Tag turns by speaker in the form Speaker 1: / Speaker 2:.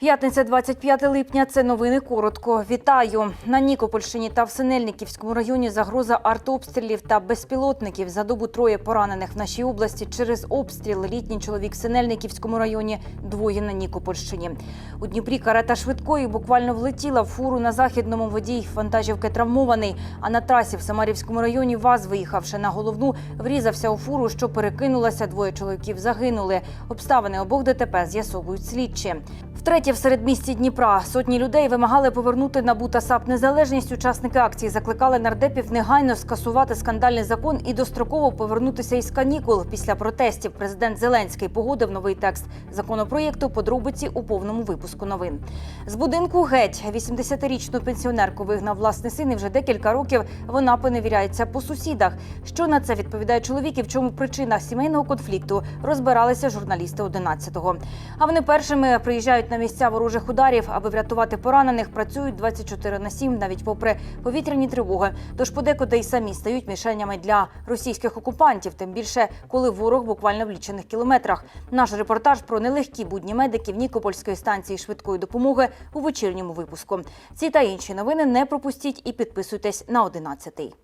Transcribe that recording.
Speaker 1: П'ятниця, 25 липня. Це новини коротко. Вітаю на Нікопольщині та в Синельниківському районі. Загроза артобстрілів та безпілотників. За добу троє поранених в нашій області через обстріл. Літній чоловік в Синельниківському районі, двоє на Нікопольщині. У Дніпрі карета швидкої буквально влетіла в фуру на західному водій вантажівки травмований. А на трасі в Самарівському районі ВАЗ, виїхавши на головну, врізався у фуру, що перекинулася. Двоє чоловіків загинули. Обставини обох ДТП з'ясовують слідчі. Втретє, в середмісті Дніпра сотні людей вимагали повернути НАБУ та САП незалежність. Учасники акції закликали нардепів негайно скасувати скандальний закон і достроково повернутися із канікул. Після протестів президент Зеленський погодив новий текст законопроєкту. Подробиці у повному випуску новин. З будинку геть 80-річну пенсіонерку вигнав власний син. І вже декілька років вона поневіряється по сусідах. Що на це відповідає чоловік і в чому причина сімейного конфлікту? Розбиралися журналісти 11-го. А вони першими приїжджають на місця ворожих ударів, аби врятувати поранених. Працюють 24 на 7, навіть попри повітряні тривоги. Тож подекуди й самі стають мішенями для російських окупантів. Тим більше, коли ворог буквально в лічених кілометрах. Наш репортаж про нелегкі будні медиків Нікопольської станції швидкої допомоги у вечірньому випуску. Ці та інші новини не пропустіть і підписуйтесь на 11-й.